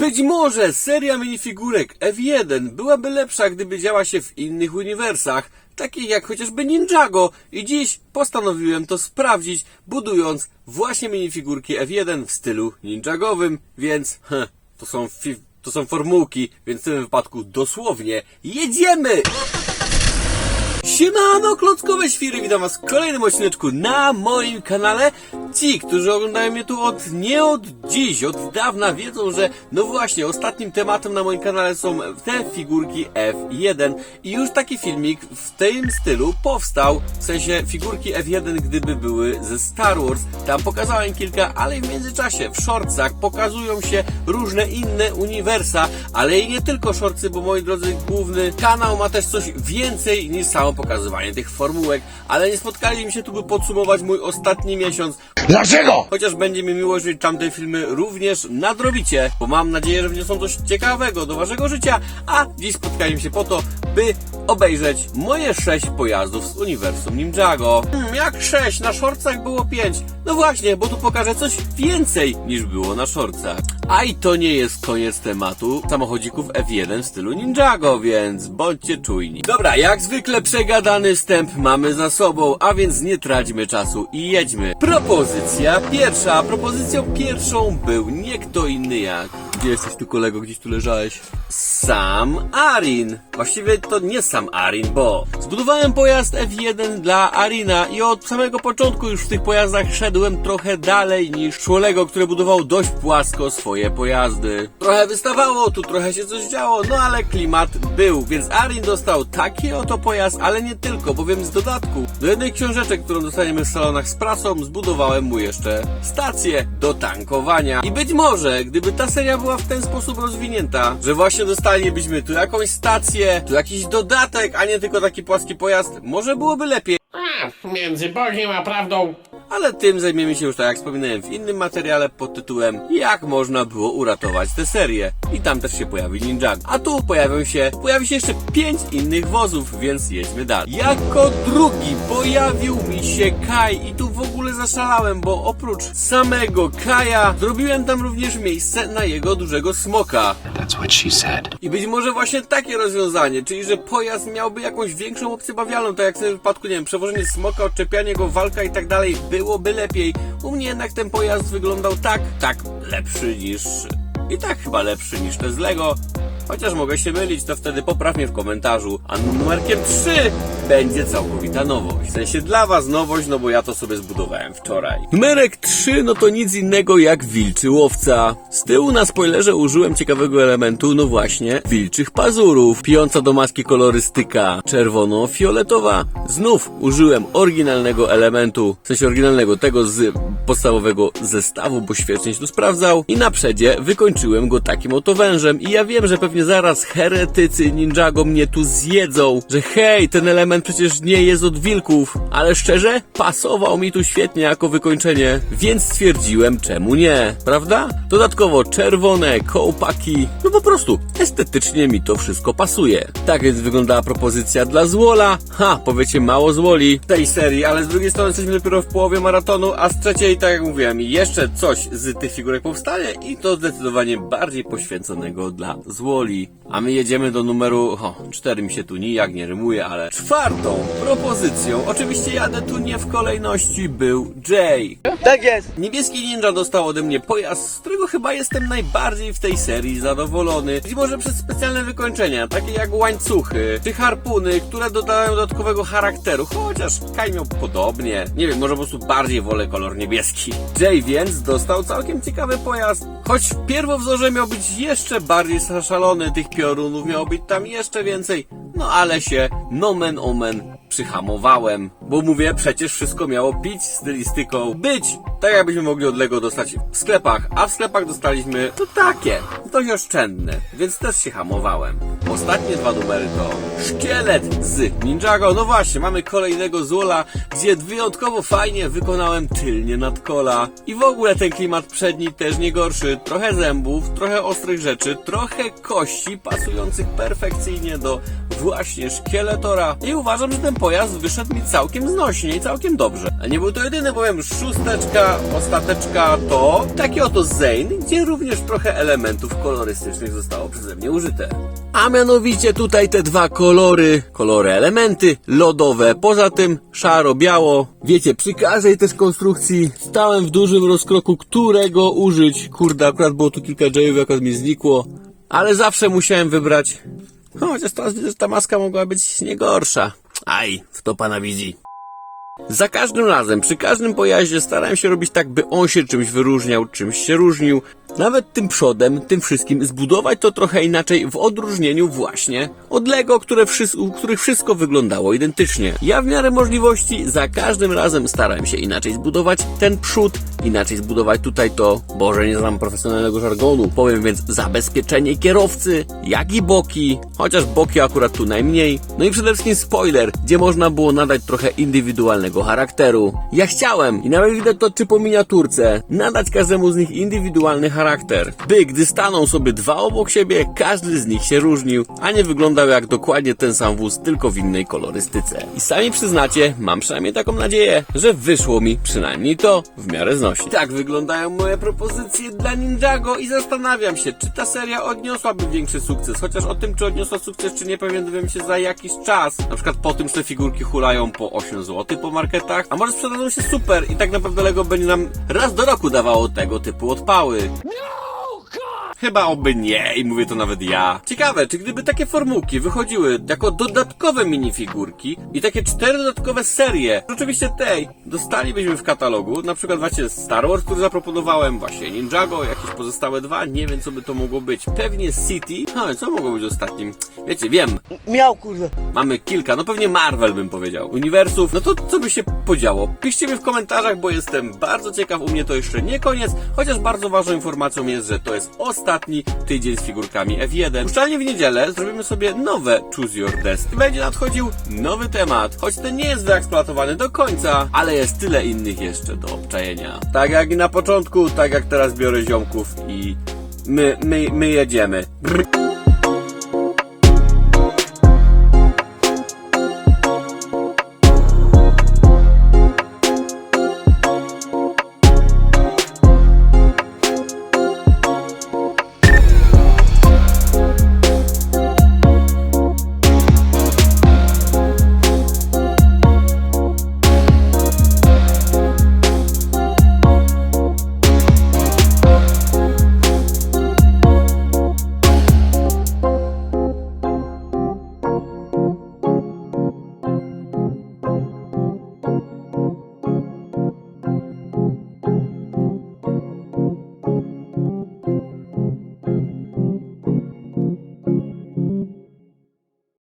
Być może seria minifigurek F1 byłaby lepsza, gdyby działa się w innych uniwersach, takich jak chociażby Ninjago i dziś postanowiłem to sprawdzić, budując właśnie minifigurki F1 w stylu ninjagowym, więc heh, to są to są formułki, więc w tym wypadku dosłownie jedziemy! Siemano, klockowe świry, witam was w kolejnym odcineczku na moim kanale. Ci, którzy oglądają mnie tu od, nie od dziś, od dawna wiedzą, że no właśnie, ostatnim tematem na moim kanale są te figurki F1 i już taki filmik w tym stylu powstał, w sensie figurki F1 gdyby były ze Star Wars. Tam pokazałem kilka, ale w międzyczasie w shortsach pokazują się różne inne uniwersa, ale i nie tylko shortsy, bo moi drodzy, główny kanał ma też coś więcej niż samo pokazywanie tych formułek, ale nie spotkali mi się tu, by podsumować mój ostatni miesiąc. Dlaczego? Chociaż będzie mi miło, jeżeli tamte filmy również nadrobicie, bo mam nadzieję, że wniosą coś ciekawego do waszego życia, a dziś spotkaliśmy się po to, by obejrzeć moje sześć pojazdów z uniwersum Ninjago. Hmm, jak sześć? Na shortsach było pięć. No właśnie, bo tu pokażę coś więcej niż było na shortsach. A i to nie jest koniec tematu samochodzików F1 w stylu Ninjago, więc bądźcie czujni. Dobra, jak zwykle przegadany wstęp mamy za sobą, a więc nie traćmy czasu i jedźmy. Propozycja pierwsza. Propozycją pierwszą był nie kto inny jak... Gdzie jesteś tu kolego? Gdzieś tu leżałeś? Sam Arin. Właściwie to nie sam Arin, bo zbudowałem pojazd F1 dla Arina i od samego początku już w tych pojazdach szedłem trochę dalej niż Szłolego, który budował dość płasko swoje pojazdy. Trochę wystawało, tu trochę się coś działo, no ale klimat był, więc Arin dostał taki oto pojazd, ale nie tylko, bowiem z dodatku do jednej książeczek, którą dostaniemy w salonach z prasą, zbudowałem mu jeszcze stację do tankowania. I być może, gdyby ta seria była w ten sposób rozwinięta, że właśnie dostalibyśmy tu jakąś stację, tu jakiś dodatek, a nie tylko taki płaski pojazd, może byłoby lepiej. A, między Bogiem a prawdą. Ale tym zajmiemy się już, tak jak wspominałem, w innym materiale pod tytułem Jak można było uratować tę serię. I tam też się pojawi Ninjago. A tu pojawią się, pojawi się jeszcze pięć innych wozów, więc jedźmy dalej. Jako drugi pojawił mi się Kai i tu w ogóle zaszalałem, bo oprócz samego Kaja zrobiłem tam również miejsce na jego dużego smoka. That's what she said. I być może właśnie takie rozwiązanie, czyli że pojazd miałby jakąś większą opcję bawialną, tak jak w tym wypadku, nie wiem, przewożenie smoka, odczepianie go, walka i tak dalej, byłoby lepiej. U mnie jednak ten pojazd wyglądał tak, tak lepszy niż... i tak chyba lepszy niż te z Lego. Chociaż mogę się mylić, to wtedy popraw mnie w komentarzu. A numerkiem 3 będzie całkowita nowość. W sensie dla was nowość, no bo ja to sobie zbudowałem wczoraj. Numerek 3 no to nic innego jak wilczy łowca. Z tyłu na spoilerze użyłem ciekawego elementu, no właśnie, wilczych pazurów. Pijąca do maski kolorystyka czerwono-fioletowa. Znów użyłem oryginalnego elementu, w sensie oryginalnego, tego z podstawowego zestawu, bo świetnie się tu sprawdzał. I na przedzie wykończyłem go takim oto wężem. I ja wiem, że pewnie zaraz heretycy Ninjago mnie tu zjedzą, że hej, ten element przecież nie jest od wilków. Ale szczerze, pasował mi tu świetnie jako wykończenie, więc stwierdziłem, czemu nie, prawda? Dodatkowo czerwone kołpaki, no po prostu estetycznie mi to wszystko pasuje. Tak więc wyglądała propozycja dla Złola. Ha, powiecie mało Złoli tej serii, ale z drugiej strony jesteśmy dopiero w połowie maratonu, a z trzeciej, tak jak mówiłem, jeszcze coś z tych figurek powstanie i to zdecydowanie bardziej poświęconego dla Złoli. A my jedziemy do numeru, o, cztery mi się tu nijak nie rymuje, ale czwartą propozycją, oczywiście jadę tu nie w kolejności, był Jay. Tak jest. Niebieski Ninja dostał ode mnie pojazd, z którego chyba jestem najbardziej w tej serii zadowolony. Być może przez specjalne wykończenia, takie jak łańcuchy, czy harpuny, które dodają dodatkowego charakteru, chociaż Kai miał podobnie. Nie wiem, może po prostu bardziej wolę kolor niebieski. Jay więc dostał całkiem ciekawy pojazd, choć w pierwowzorze miał być jeszcze bardziej zaszalony, tych piorunów miało być tam jeszcze więcej, no ale się nomen omen przyhamowałem, bo mówię, przecież wszystko miało pić stylistyką, być tak jakbyśmy mogli od Lego dostać w sklepach, a w sklepach dostaliśmy to takie, dość oszczędne, więc też się hamowałem. Ostatnie dwa numery to Szkielet z Ninjago, no właśnie, mamy kolejnego Złola, gdzie wyjątkowo fajnie wykonałem tylnie nadkola. I w ogóle ten klimat przedni też nie gorszy, trochę zębów, trochę ostrych rzeczy, trochę kości pasujących perfekcyjnie do właśnie szkieletora. I uważam, że ten pojazd wyszedł mi całkiem całkiem znośnie i całkiem dobrze. A nie był to jedyny, bowiem szósteczka, ostateczka to taki oto Zane, gdzie również trochę elementów kolorystycznych zostało przeze mnie użyte. A mianowicie tutaj te dwa kolory, kolory elementy lodowe, poza tym szaro-biało. Wiecie, przy każdej też konstrukcji stałem w dużym rozkroku, którego użyć. Kurde, akurat było tu kilka Jayów, akurat mi znikło. Ale zawsze musiałem wybrać. No, chociaż teraz widzę, że ta maska mogła być nie gorsza. Aj, w to pana widzi. Za każdym razem, przy każdym pojaździe starałem się robić tak, by on się czymś wyróżniał, czymś się różnił. Nawet tym przodem, tym wszystkim, zbudować to trochę inaczej w odróżnieniu właśnie od Lego, które wszys- u których wszystko wyglądało identycznie. Ja w miarę możliwości za każdym razem starałem się inaczej zbudować ten przód, inaczej zbudować tutaj to, Boże, nie znam profesjonalnego żargonu, powiem więc zabezpieczenie kierowcy, jak i boki, chociaż boki akurat tu najmniej. No i przede wszystkim spoiler, gdzie można było nadać trochę indywidualnego charakteru. Ja chciałem, i nawet widać to czy po miniaturce, nadać każdemu z nich indywidualny charakter. By, gdy staną sobie dwa obok siebie, każdy z nich się różnił, a nie wyglądał jak dokładnie ten sam wóz, tylko w innej kolorystyce. I sami przyznacie, mam przynajmniej taką nadzieję, że wyszło mi przynajmniej to w miarę znosi. Tak wyglądają moje propozycje dla Ninjago i zastanawiam się, czy ta seria odniosłaby większy sukces, chociaż o tym, czy odniosła sukces, czy nie, pewien dowiem się za jakiś czas. Na przykład po tym, że te figurki hulają po 8 zł po marketach, a może sprzedadzą się super i tak naprawdę Lego będzie nam raz do roku dawało tego typu odpały. Chyba oby nie i mówię to nawet ja. Ciekawe, czy gdyby takie formułki wychodziły jako dodatkowe minifigurki i takie cztery dodatkowe serie, oczywiście tej, dostalibyśmy w katalogu, na przykład właśnie Star Wars, który zaproponowałem, właśnie Ninjago, jakieś pozostałe dwa, nie wiem co by to mogło być. Pewnie City, no co mogło być ostatnim? Wiecie, wiem, Miał kurwa. Mamy kilka, no pewnie Marvel bym powiedział. Uniwersów, no to co by się podziało? Piszcie mi w komentarzach, bo jestem bardzo ciekaw. U mnie to jeszcze nie koniec, chociaż bardzo ważną informacją jest, że to jest ostatni tydzień z figurkami F1. Puszczalnie w niedzielę zrobimy sobie nowe Choose Your Destiny. Będzie nadchodził nowy temat, choć ten nie jest wyeksploatowany do końca, ale jest tyle innych jeszcze do obczajenia. Tak jak i na początku, tak jak teraz biorę ziomków i my, my, my jedziemy. Brr.